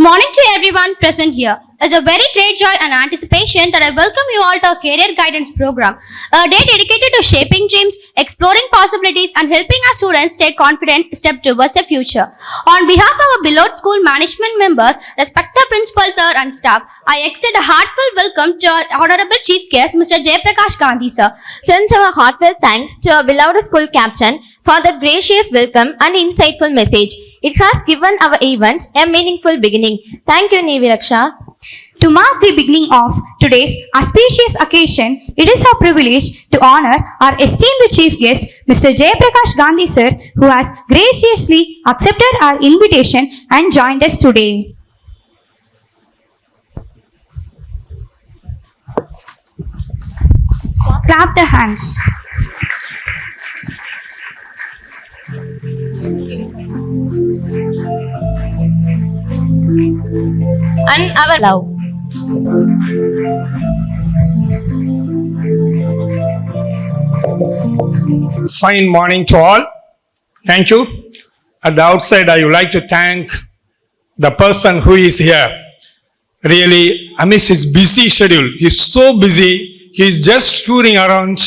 Good morning to everyone present here. It's a very great joy and anticipation that I welcome you all to our Career Guidance Program, a day dedicated to shaping dreams, exploring possibilities, and helping our students take confident step towards the future. On behalf of our beloved school management members, respected principal sir and staff, I extend a heartfelt welcome to our honorable chief guest, Mr. Jayaprakash Gandhi sir. Sends our heartfelt thanks to our beloved school captain for the gracious welcome and insightful message. It has given our events a meaningful beginning. Thank you, Nevi Raksha. To mark the beginning of today's auspicious occasion, it is our privilege to honor our esteemed chief guest, Mr. Jayaprakash Gandhi sir, who has graciously accepted our invitation and joined us today. Clap the hands. And our love. Fine morning to all. Thank you. At the outside, I would like to thank the person who is here. Really, amidst his busy schedule, he's so busy, he's just touring around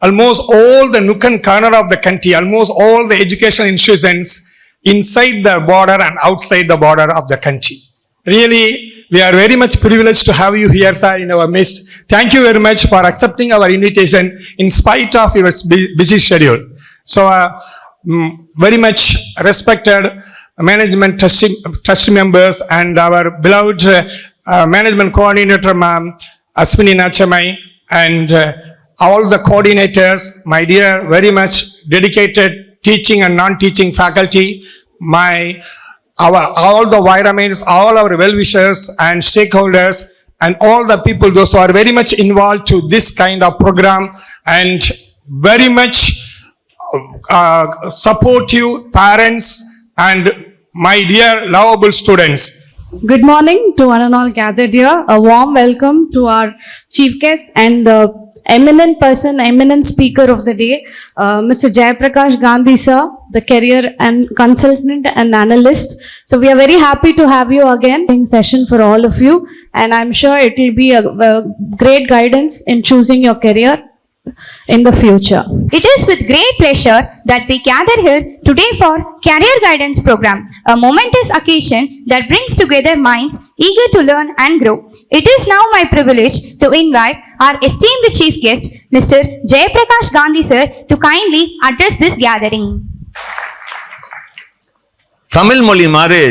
almost all the nook and corner of the country, almost all the educational institutions inside the border and outside the border of the country. Really, we are very much privileged to have you here, sir, in our midst. Thank you very much for accepting our invitation in spite of your busy schedule. So, uh, mm, very much respected management trustee members and our beloved uh, management coordinator, ma'am, Aswini Nachamai, and uh, all the coordinators, my dear, very much dedicated teaching and non-teaching faculty, my our all the Viramin's, all our well-wishers and stakeholders, and all the people those who are very much involved to this kind of program and very much uh, supportive parents and my dear lovable students. Good morning to one and all gathered here. A warm welcome to our chief guest and the eminent person, eminent speaker of the day, uh, Mr. Jayaprakash Gandhi sir, the career and consultant and analyst. So we are very happy to have you again in session for all of you. And I'm sure it will be a, a great guidance in choosing your career in the future. It is with great pleasure that we gather here today for Career Guidance Program, a momentous occasion that brings together minds eager to learn and grow. It is now my privilege to invite our esteemed chief guest, Mr. Jayaprakash Gandhi sir, to kindly address this gathering. Tamil மொழி மாதிரி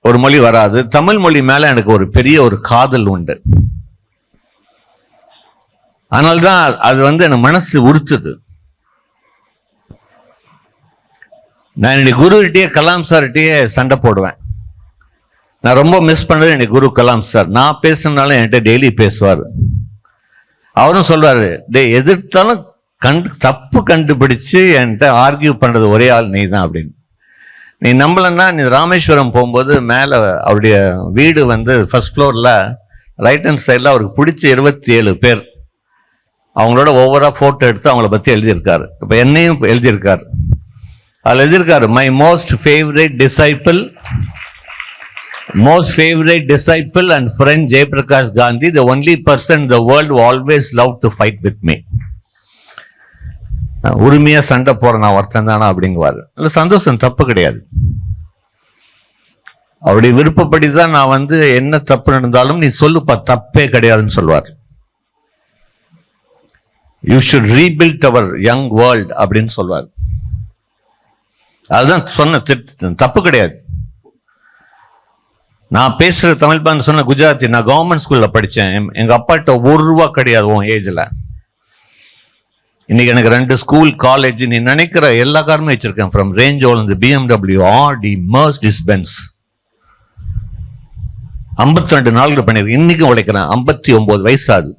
ஒரு மொழி வராது தமிழ் மொழி மேல எனக்கு ஒரு பெரிய ஒரு காதல் உண்டு அதனால்தான் அது வந்து எனக்கு மனசு உறுத்துது. நான் என்னுடைய குருகிட்டே கலாம் சார்கிட்டயே சண்டை போடுவேன். நான் ரொம்ப மிஸ் பண்ணது என்னுடைய குரு கலாம் சார். நான் பேசுனாலும் என்கிட்ட டெய்லி பேசுவார். அவரும் சொல்வார் டே எதிர்த்தாலும் கண்டு தப்பு கண்டுபிடிச்சு என்கிட்ட ஆர்கியூ பண்ணுறது ஒரே ஆள் நீ தான் அப்படின்னு. நீ நம்பலன்னா நீ ராமேஸ்வரம் போகும்போது மேலே அவருடைய வீடு வந்து ஃபர்ஸ்ட் ஃப்ளோரில் ரைட் ஹேண்ட் சைடில் அவருக்கு பிடிச்ச இருபத்தி ஏழு பேர். அவங்களோட ஒவ்வொரு ஃபோட்டோ எடுத்து அவங்கள பற்றி எழுதியிருக்காரு. இப்போ என்னையும் எழுதியிருக்காரு. அதில் எழுதியிருக்காரு my most favourite disciple most favourite disciple and friend Jayaprakash Gandhi the only person the world always love to fight with me உரிமையா சண்டை போற நான் ஒருத்தன் தானா? அப்படிங்குவாரு. இல்ல சந்தோஷம் தப்பு கிடையாது. அவருடைய விருப்பப்படி தான் நான் வந்து என்ன தப்பு நடந்தாலும் நீ சொல்லுப்பா தப்பே கிடையாதுன்னு சொல்வார் you should rebuild our young world அப்படின்னு சொல்வார். அதுதான் சொன்ன திட்டு தப்பு கிடையாது. நான் பேசுற தமிழ் பான்னு சொன்ன குஜராத்தி நான் கவர்மெண்ட் ஸ்கூல்ல படித்தேன் எம்- எங்க அப்பாட்ட ஒரு ரூபா கிடையாது உன் ஏஜ்ல இன்னைக்கு எனக்கு ரெண்டு ஸ்கூல் காலேஜ் நீ நினைக்கிற எல்லா காருமே வச்சிருக்கேன். ஃப்ரம் ரேஞ்ச் ஓலந்து பிஎம்டபிள்யூ ஆர்டி மர்ஸ் டிஸ்பென்ஸ் ஐம்பத்தி ரெண்டு நாள்கள் பண்ணியிருக்கேன். இன்னைக்கும் உழைக்கிறேன். ஐம்பத்தி ஒன்பது வயசு ஆகுது.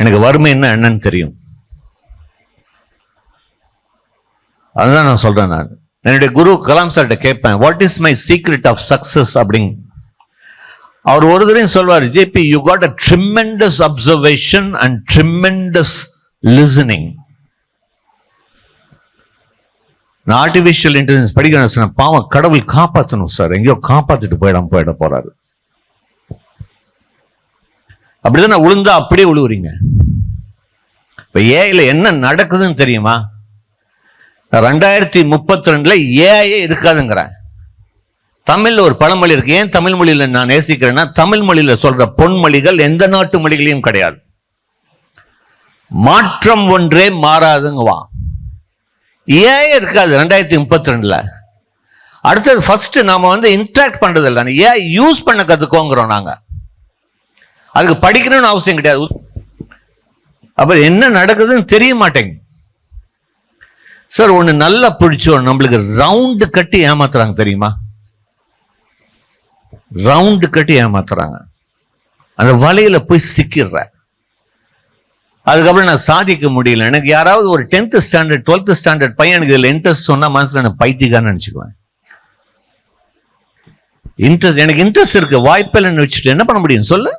எனக்கு வறுமை என்ன என்னன்னு தெரியும். அதுதான் நான் சொல்றேன் நான். என்னுடைய குரு கலாம் சார்கிட்ட கேட்பேன் what is my secret of success அப்படிங்க அவர் ஒரு தரையும் சொல்வார் JP you got a tremendous observation and tremendous listening நான் ஆர்டிஃபிஷியல் இன்டெலிஜென்ஸ் படிக்கணும் சார் பாவம் கடவுள் காப்பாற்றணும் சார். எங்கேயோ காப்பாற்றிட்டு போயிடாம போயிட போறாரு. அப்படிதான் நான் உளுந்தா அப்படியே உழுவுறீங்க. இப்ப ஏஐல என்ன நடக்குதுன்னு தெரியுமா? ரெண்டாயிரத்தி முப்பத்தி ரெண்டுல ஏஐயே இருக்காதுங்கிறேன். தமிழ்ல ஒரு பழமொழி இருக்கு. ஏன் தமிழ் மொழியில நான் நேசிக்கிறேன்னா தமிழ் மொழியில சொல்ற பொன்மொழிகள் எந்த நாட்டு மொழிகளையும் கிடையாது. மாற்றம் ஒன்றே மாறாதுங்குவா ஏன் இருக்காது ரெண்டாயிரத்தி முப்பத்தி ரெண்டுல அடுத்தது ஃபர்ஸ்ட் நாம வந்து இன்ட்ராக்ட் பண்றது இல்லை ஏன் யூஸ் பண்ண கத்துக்கோங்கிறோம் நாங்க. அதுக்கு படிக்கணும்னு அவசியம் கிடையாது. அப்ப என்ன நடக்குதுன்னு தெரிய மாட்டேங்குது சார் ஒண்ணு நல்லா பிடிச்சோம் நம்மளுக்கு ரவுண்டு கட்டி ஏமாத்துறாங்க தெரியுமா? ரவுண்டு கட்டி ஏமாத்துறாங்க. அந்த வலையில போய் சிக்கிடுற அதுக்கப்புறம் நான் சாதிக்க முடியல. எனக்கு யாராவது ஒரு டென்த் ஸ்டாண்டர்ட் டுவெல்த் ஸ்டாண்டர்ட் பையனுக்கு இதில் இன்ட்ரெஸ்ட் சொன்னால் மனசில் நான் பைத்தியக்காரன்னு நினச்சிக்குவேன். இன்ட்ரெஸ்ட் எனக்கு இன்ட்ரெஸ்ட் இருக்கு. வாய்ப்பில்லைன்னு வச்சுட்டு என்ன பண்ண முடியும்? சொல்லு.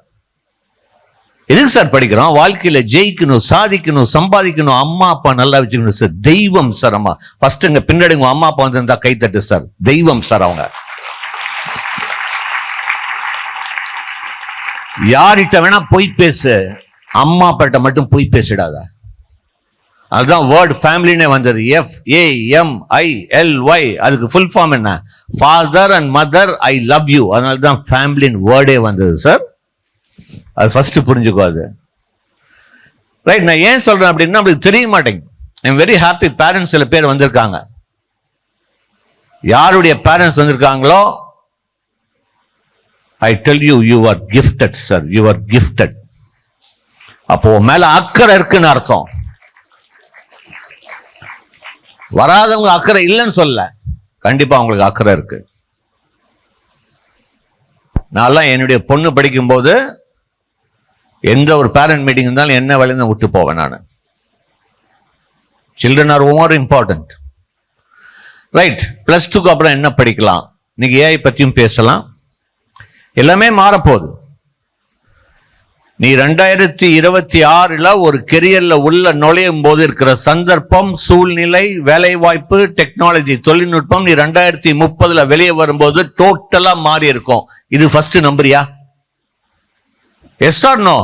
எதுக்கு சார் படிக்கிறோம்? வாழ்க்கையில் ஜெயிக்கணும் சாதிக்கணும் சம்பாதிக்கணும் அம்மா அப்பா நல்லா வச்சுக்கணும் சார். தெய்வம் சார் அம்மா. ஃபர்ஸ்ட் இங்க பின்னாடி உங்க அம்மா அப்பா வந்து கை தட்டு சார். தெய்வம் சார் அவங்க. யார்கிட்ட வேணா பொய் பேசு. அம்மா அப்பாட்ட மட்டும் பொய் பேசிடாத. அதுதான் வேர்ட் ஃபேமிலினே வந்தது. F A M I L Y அதுக்கு ஃபுல் ஃபார்ம் என்ன? Father and mother I love you அதனால தான் ஃபேமிலின் வேர்டே வந்தது சார். அது ஃபர்ஸ்ட் புரிஞ்சுக்கோ அது. ரைட் நான் ஏன் சொல்றேன் அப்படின்னா நம்மளுக்கு தெரிய மாட்டேங்குது. ஐம் வெரி ஹாப்பி பேரண்ட்ஸ் சில பேர் வந்திருக்காங்க. யாருடைய parents வந்திருக்காங்களோ I tell you you are gifted sir you are gifted அப்போ உன் மேல அக்கறை இருக்குன்னு அர்த்தம். வராதவங்க அக்கறை இல்லைன்னு சொல்ல கண்டிப்பா உங்களுக்கு அக்கறை இருக்கு. நான்லாம் என்னுடைய பொண்ணு படிக்கும்போது எந்த ஒரு பேரண்ட் மீட்டிங் இருந்தாலும் என்ன வேலையும் விட்டு போவேன் நான். Children are more important right plus டூக்கு அப்புறம் என்ன படிக்கலாம்? இன்னைக்கு ஏஐ பற்றியும் பேசலாம். எல்லாமே மாறப்போகுது. நீ ரெண்டாயிரத்தி இருபத்தி ஆறில் ஒரு கெரியரில் உள்ள நுழையும் போது இருக்கிற சந்தர்ப்பம் சூழ்நிலை வேலைவாய்ப்பு டெக்னாலஜி தொழில்நுட்பம் நீ ரெண்டாயிரத்தி முப்பதில் வெளியே வரும்போது டோட்டலாக மாறி இருக்கும் இது ஃபர்ஸ்ட் நம்புறியா எஸ் ஆர் நோ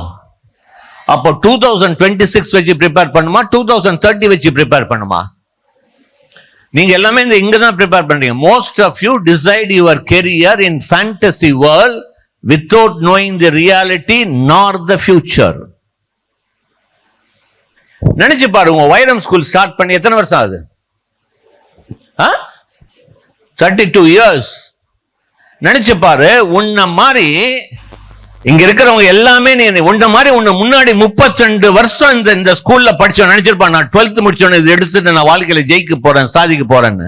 அப்போ டூ தௌசண்ட் டுவெண்ட்டி சிக்ஸ் வச்சு ப்ரிப்பேர் பண்ணுமா? டூ தௌசண்ட் தேர்ட்டி வச்சு ப்ரிப்பேர் பண்ணுமா? நீங்க எல்லாமே இந்த இங்க தான் ப்ரிப்பேர் பண்றீங்க. Most of you decide your career in fantasy world without knowing the reality nor the future நினைச்சு பாருங்க வைரம் ஸ்கூல் ஸ்டார்ட் பண்ணி எத்தனை வருஷம் ஆகுது? தேர்ட்டி டூ இயர்ஸ் நினைச்சு பாரு உன்ன மாதிரி இங்க இருக்கிறவங்க எல்லாமே நீ உன்ன மாதிரி உன்ன முன்னாடி 32 வருஷம் இந்த இந்த ஸ்கூல்ல படிச்சவன் நினைச்சிருப்பான் நான் டுவெல்த் முடிச்சவன இது எடுத்துட்டு நான் வாழ்க்கையில ஜெயிக்க போறேன் சாதிக்க போறேன்னு.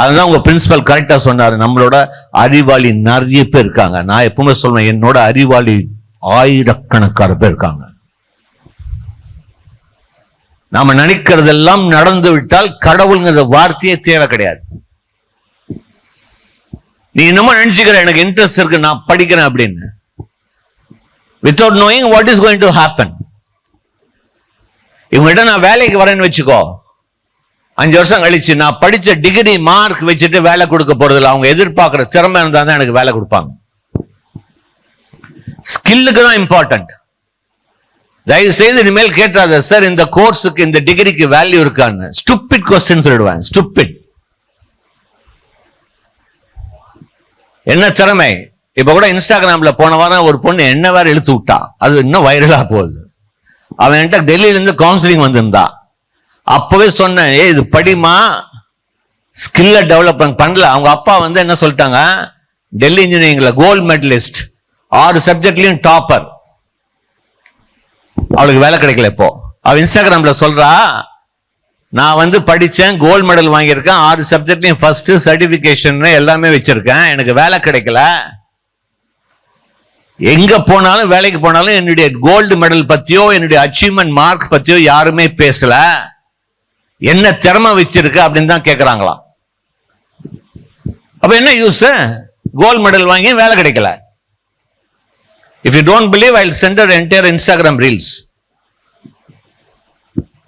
அதுதான் உங்க பிரின்சிபல் கரெக்டா சொன்னாரு. நம்மளோட அறிவாளி நிறைய பேர் இருக்காங்க. நான் எப்பவுமே சொல்லுவேன் என்னோட அறிவாளி ஆயிரக்கணக்கான பேர் இருக்காங்க. நாம நினைக்கிறதெல்லாம் நடந்து விட்டால் கடவுளுங்கிற வார்த்தையே தேவை கிடையாது. நீ என்னமோ நினைச்சுக்கிற எனக்கு இன்ட்ரெஸ்ட் இருக்கு நான் படிக்கிறேன் அப்படின்னு. Without knowing what is going to happen இவங்ககிட்ட நான் வேலைக்கு வரேன்னு வச்சுக்கோ. அஞ்சு வருஷம் கழிச்சு நான் படிச்ச டிகிரி மார்க் வச்சுட்டு வேலை கொடுக்க போறதில்ல. அவங்க எதிர்பார்க்கிற திறமை இருந்தா தான் எனக்கு வேலை கொடுப்பாங்க. ஸ்கில்லுக்கு தான் இம்பார்ட்டன்ட் தயவு செய்து இனிமேல் கேட்டாத சார் இந்த கோர்ஸுக்கு இந்த டிகிரிக்கு வேல்யூ இருக்கான்னு. ஸ்டூபிட் கொஸ்டின் சொல்லிடுவேன். ஸ்டூபிட் என்ன திறமை? இப்ப கூட இன்ஸ்டாகிராம்ல போன வாரம் ஒரு பொண்ணு என்ன வேற இழுத்து விட்டா? அது இன்னும் வைரலா போகுது. அவன் என்கிட்ட டெல்லியில இருந்து கவுன்சிலிங் வந்திருந்தா. அப்பவே சொன்னேன் ஏ இது படிமா ஸ்கில்ல டெவலப்மெண்ட் பண்ணல. அவங்க அப்பா வந்து என்ன சொல்லிட்டாங்க? டெல்லி இன்ஜினியரிங்ல கோல்டு மெடலிஸ்ட் ஆறு சப்ஜெக்ட்லயும் டாப்பர் அவளுக்கு வேலை கிடைக்கல இப்போ. அவ இன்ஸ்டாகிராம்ல சொல்றா நான் வந்து படித்தேன் கோல்டு மெடல் வாங்கியிருக்கேன். ஆறு சப்ஜெக்ட்லையும் ஃபஸ்ட்டு சர்டிஃபிகேஷன் எல்லாமே வச்சுருக்கேன். எனக்கு வேலை கிடைக்கல. எங்கே போனாலும் வேலைக்கு போனாலும் என்னுடைய கோல்டு மெடல் பற்றியோ என்னுடைய அச்சீவ்மெண்ட் மார்க் பற்றியோ யாருமே பேசலை. என்ன திறமை வச்சிருக்கு அப்படின்னு தான் கேட்குறாங்களாம் அப்போ என்ன யூஸ் கோல்டு மெடல் வாங்கி வேலை கிடைக்கல. If you don't believe I centre entire Instagram reels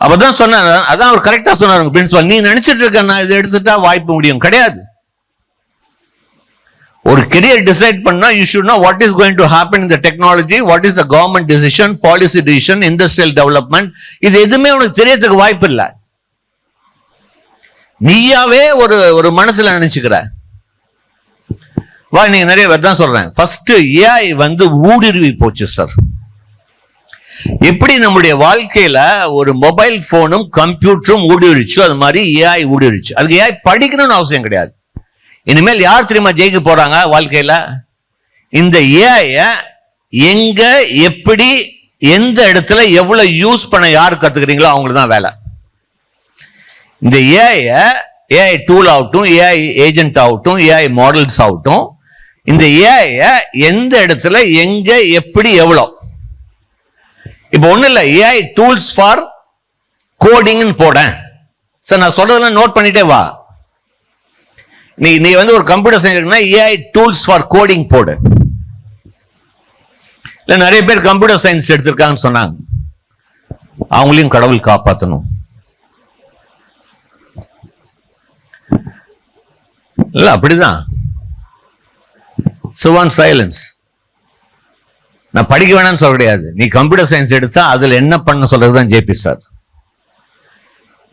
அப்பதான் சொன்னார். அதான் அவர் கரெக்டா சொன்னார் பிரின்சிபால் நீ நினைச்சிட்டு இருக்க நான் இதை எடுத்துட்டா வாய்ப்பு முடியும். கிடையாது. ஒரு கெரியர் டிசைட் பண்ணா you should know what is going to happen இந்த technology what is the government decision policy decision industrial development இது எதுவுமே உனக்கு தெரியறதுக்கு வாய்ப்பு இல்லை. நீயாவே ஒரு ஒரு மனசுல நினைச்சுக்கிற. வா நீங்க நிறைய பேர் தான் சொல்றேன். ஃபர்ஸ்ட் ஏஐ வந்து ஊடுருவி போச்சு சார் எப்படி நம்முடைய வாழ்க்கையில ஒரு மொபைல் போனும் கம்ப்யூட்டரும் ஊடுருவிச்சோ அது மாதிரி ஏஐ ஊடுருச்சு. அதுக்கு ஏஐ படிக்கணும்னு அவசியம் கிடையாது. இனிமேல் யார் தெரியுமா ஜெயிக்க போறாங்க வாழ்க்கையில? இந்த ஏஐ எங்க எப்படி எந்த இடத்துல எவ்வளவு யூஸ் பண்ண யார் கத்துக்கிறீங்களோ அவங்களுக்கு தான் வேலை. இந்த ஏஐ ஏஐ டூல் ஆகட்டும் ஏஐ ஏஜென்ட் ஆகட்டும் ஏஐ மாடல்ஸ் ஆகட்டும் இந்த ஏஐய எந்த இடத்துல எங்க எப்படி எவ்வளோ இப்போ ஒன்றும் இல்லை ஏஐ டூல்ஸ் ஃபார் கோடிங்னு போடேன். சார் நான் சொல்றதெல்லாம் நோட் பண்ணிட்டே வா. நீ நீ வந்து ஒரு computer science AI tools for coding போடு. இல்லை நிறைய பேர் கம்ப்யூட்டர் சயின்ஸ் எடுத்திருக்காங்கன்னு சொன்னாங்க. அவங்களையும் கடவுள் காப்பாற்றணும் இல்லை அப்படிதான். சுவான் சைலன்ஸ் நான் படிக்க வேணாம்னு சொல்ல கிடையாது. நீ கம்ப்யூட்டர் சயின்ஸ் எடுத்தா அதுல என்ன பண்ண சொல்றது தான் JP sir.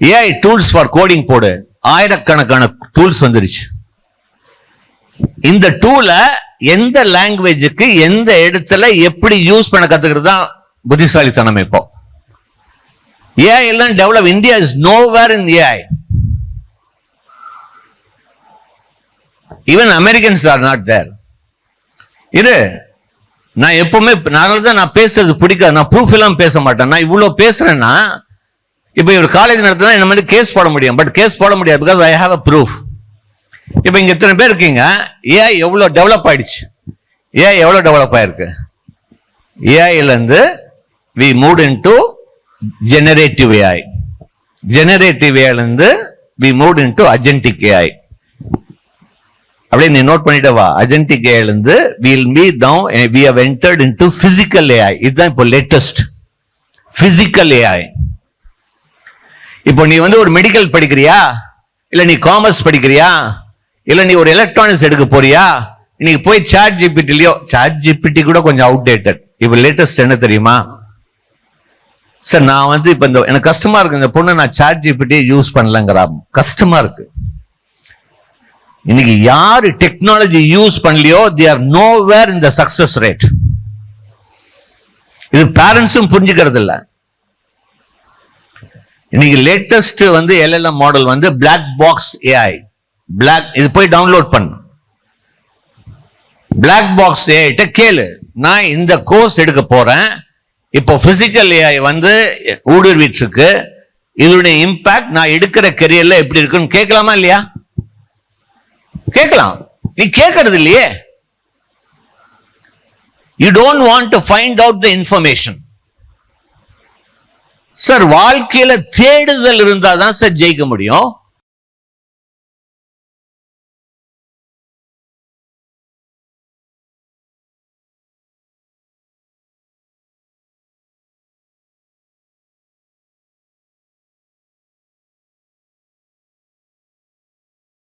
AI tools for coding போடு. ஆயிரக்கணக்கான டூல்ஸ் வந்துருச்சு. இந்த டூலை எந்த லாங்குவேஜுக்கு எந்த இடத்துல எப்படி யூஸ் பண்ண கத்துக்கிறது தான் புத்திசாலித்தனம் இப்போ. ஏஐ எல்லாம் develop India is nowhere in AI even Americans are not there இரு நான் எப்பவுமே அதனால தான் நான் பேசுறது பிடிக்காது. நான் ப்ரூஃப் எல்லாம் பேச மாட்டேன். நான் இவ்வளோ பேசுறேன்னா இப்போ இவர் காலேஜ் நடத்தினா இந்த மாதிரி கேஸ் போட முடியும்? பட் கேஸ் போட முடியாது because I have a proof இப்போ இங்கே இத்தனை பேர் இருக்கீங்க. ஏஐ எவ்வளோ டெவலப் ஆயிடுச்சு? ஏஐ எவ்வளோ டெவலப் ஆயிருக்கு? ஏஐலேருந்து we moved into generative AI generative ஏஐலேருந்து we moved into agentic AI அப்படியே நீ நோட் பண்ணிட்டு வா. Agentic ஏலேருந்து will be down we have entered into physical AI இதுதான் இப்போ லேட்டஸ்ட் பிசிக்கல் ஏஐ இப்போ நீ வந்து ஒரு மெடிக்கல் படிக்கிறியா? இல்லை நீ காமர்ஸ் படிக்கிறியா? இல்லை நீ ஒரு எலக்ட்ரானிக்ஸ் எடுக்க போறியா? இன்னைக்கு போய் சாட் ஜிபிடிலையோ சாட் ஜிபிடி கூட கொஞ்சம் அவுடேட்டட் இப்போ லேட்டஸ்ட் என்ன தெரியுமா? சார் நான் வந்து இப்போ இந்த எனக்கு கஷ்டமா இருக்கு. இந்த பொண்ணு நான் சாட் ஜிபிடி யூஸ் பண்ணலங்கிறா. கஷ்டமா இருக்கு. இன்னைக்கு யாரு டெக்னாலஜி யூஸ் பண்ணலையோ தே ஆர் நோ வேர் இந்த சக்சஸ் ரேட் இது பேரண்ட்ஸும் புரிஞ்சுக்கிறது இல்லை இன்னைக்கு லேட்டஸ்ட் வந்து எல்எல்எம் மாடல் வந்து பிளாக் பாக்ஸ் ஏஐ பிளாக் இது போய் டவுன்லோட் பண்ணு. பிளாக் பாக்ஸ் ஏஐட்ட கேளு. நான் இந்த கோர்ஸ் எடுக்க போறேன். இப்போ பிசிக்கல் ஏஐ வந்து ஊடுருவிட்டு இருக்கு. இதனுடைய இம்பாக்ட் நான் எடுக்கிற கெரியர்ல எப்படி இருக்குன்னு கேட்கலாமா இல்லையா? கேட்கலாம். நீ கேட்கறது இல்லையே. You don't want to find out the information sir வாழ்க்கையில தேடுதல் இருந்தா தான் சார் ஜெயிக்க முடியும்.